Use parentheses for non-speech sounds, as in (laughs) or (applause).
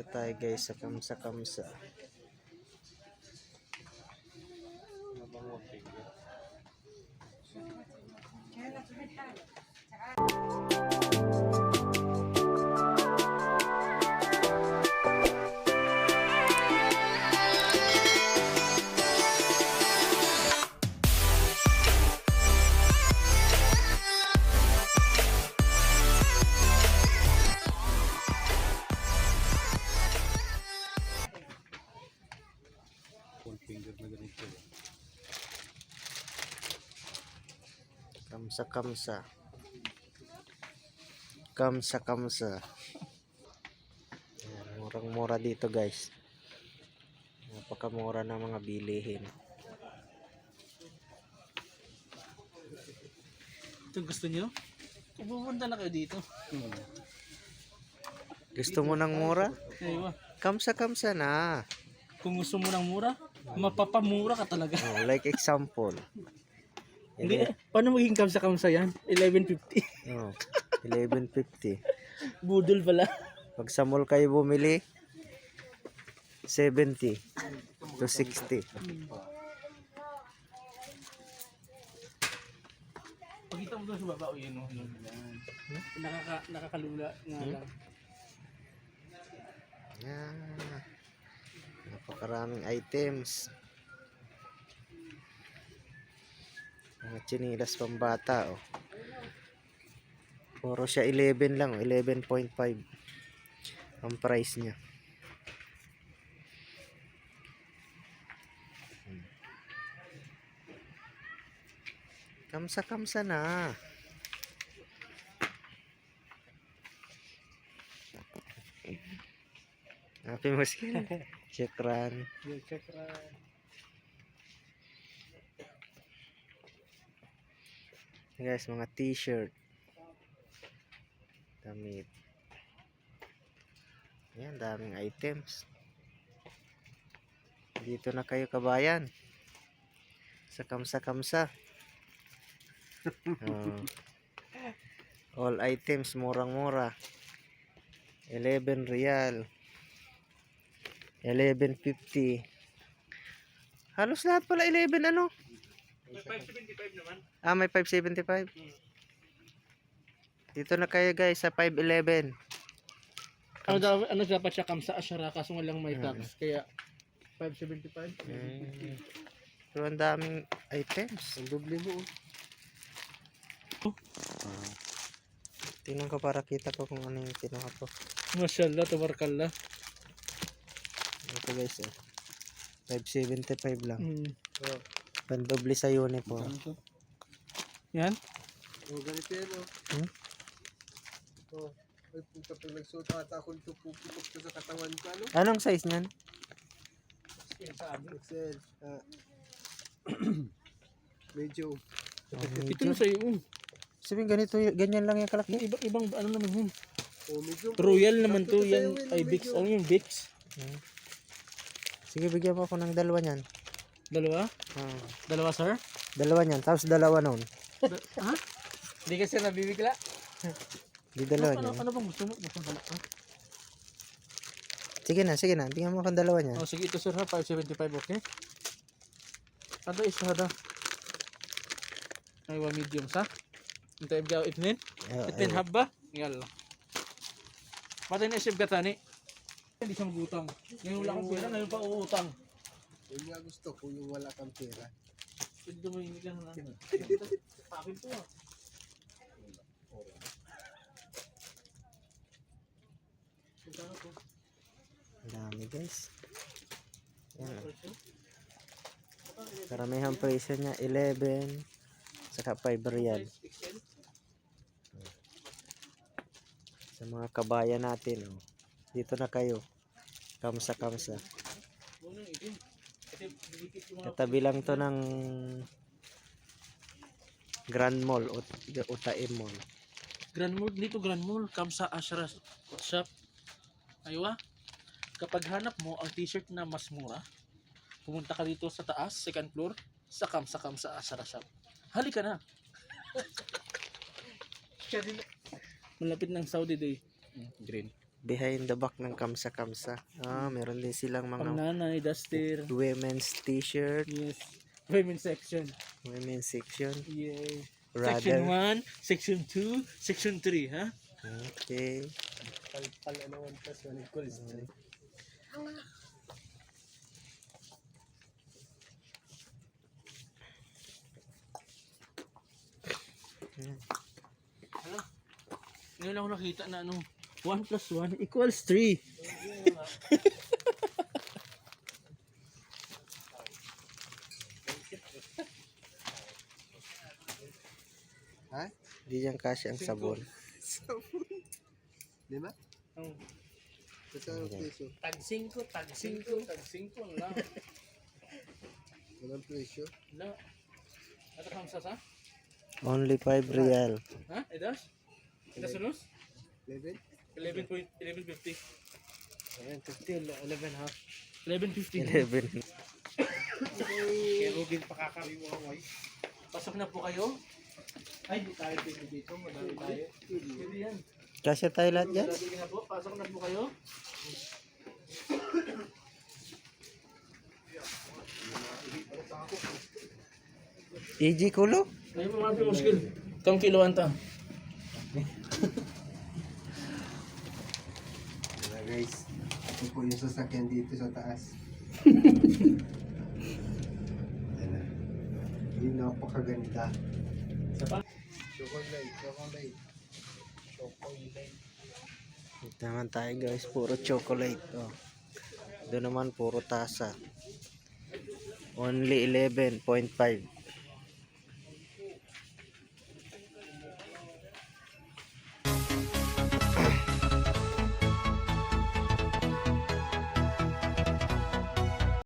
Dito tayo guys sa Kamsa Kamsa. Kamsa Kamsa. Kamsa Kamsa. Ayan, Murang-mura dito guys. Napakamura ng mga bilihin. Ito gusto nyo? Pupunta na kayo dito. Gusto mo ng mura? Aywa. Kamsa Kamsa na. Kung gusto mo ng mura, mapapamura ka talaga. Oh, like example. Hindi, paano magiging kamsa-kamsa yan? 11.50. Oh, 11.50. Budol pala. Pag sa mall kayo bumili, 70 to 60. Pagkita mo doon sa baba, o yun o. yun, yan. Nakaka, nakakalula nga lang. Yan. Napakaraming items. Mga chinilas pambata, oh. Puro siya 11 lang, oh, 11.5 ang price niya. Kamsa-kamsa na. Happy muskil. (laughs) Shukran. Check Guys, mga t-shirt. Damit. Yan, daming items. Dito na kayo kabayan. Sa kamsa-kamsa. (laughs) Oh. all items, murang-mura. 11 real. 11.50. Halos lahat pala 11 ano? May 575 naman. Ah, may 575. Dito na kayo guys sa 511. Ano, daw, ano dapat siya kamsa asyara kaso nga lang may tax. Kaya 575. Mm. Pero ang daming items. Ang doble mo. Ah. Tingnan ko para kita ko kung ano yung kinuha ko. Mashallah, tabarakallah. Ito guys eh. 575 lang. Mm. Pandoble sa uniform. Yan? Oh, ganito yan. Hmm? Oh, ay puta pag nagsuot ata ako nito puputok ko sa katawan ko, ano? Anong size niyan? Excel. Ah. (clears throat) Medyo. Oh, Ito medyo. na sa'yo. oh. Sabihin ganito, y- ganyan lang yung kalaki. Yung iba, ibang ano naman yun. Oh, medyo. Royal naman to. Yan ay. Bix. Ano yung Bix? Hmm. Sige, bigyan mo ako ng dalawa niyan. Dalawa? Ah, Dalawa, sir? dalawa niyan. Tapos dalawa. Da- ha? Hindi kasi nabibigla. Di dalawa Ano, niyan. ano bang gusto mo? Gusto mo ha? Sige na, sige na. Bigyan mo akong dalawa niyan. Oh, sige, ito sir ha. 575, okay? Ada isa hada. Ay, wa medium sa. Ito yung gaw itnin. Oh, Itnin ayun. haba. Yalla. Patay na isip ka tani. Hindi siya magutang. Ngayon wala akong pera, ngayon pa uutang. Yun nga gusto ko, yung wala kang pera. Pwede mo yung ka na. Pakin to ah. Ang dami guys. Yan. Karamihan presyo niya 11 saka 5 real. Sa mga kabayan natin. Oh. Dito na kayo. Kamsa kamsa. Huwag Katabi lang to ng Grand Mall o Utaim Mall. Grand Mall, dito Grand Mall, Kamsa Ashra Shop. Aywa, kapag hanap mo ang t-shirt na mas mura, pumunta ka dito sa taas, second floor, sa Kamsa Kamsa Ashra Shop. Halika na. (laughs) Malapit ng Saudi Day. Green. Behind the back ng Kamsa Kamsa. Ah, meron din silang mga Pangnanay, duster. women's t-shirt, Yes. Women's section. women's section. Yeah. Section Rather. 1, Section 2, Section 3, ha? Okay. Pal-pal ano one plus one equals three. Ngayon ako nakita na ano, 1 plus 1 equals 3. (laughs) Ha? Di yan kasi ang sabon. Sabon. Di ba? Ang presyo. Tag 5, tag 5, tag 5 lang. Walang presyo. Wala. Ano kang sasa? Only 5 real. Ha? Edas? Edas unos? 11? 11 point, 11.50. 11, 50, 11 half. 11.50. 11. Kaya Rubin pakakariwaway. Pasok na po kayo. Ay, di tayo pwede dito. Madami tayo. Pwede yan. Kasi tayo lahat dyan? Sige na po. Pasok na po kayo. EG Kulo? Ay, mga pimuskil. Kang kilo anta? Wala guys. Ito po yung sasakyan dito sa taas. (laughs) Yung napakaganda. Chocolate, chocolate. Chocolate. Ito naman tayo guys, puro chocolate. Oh. Doon naman puro tasa. Only 11.5.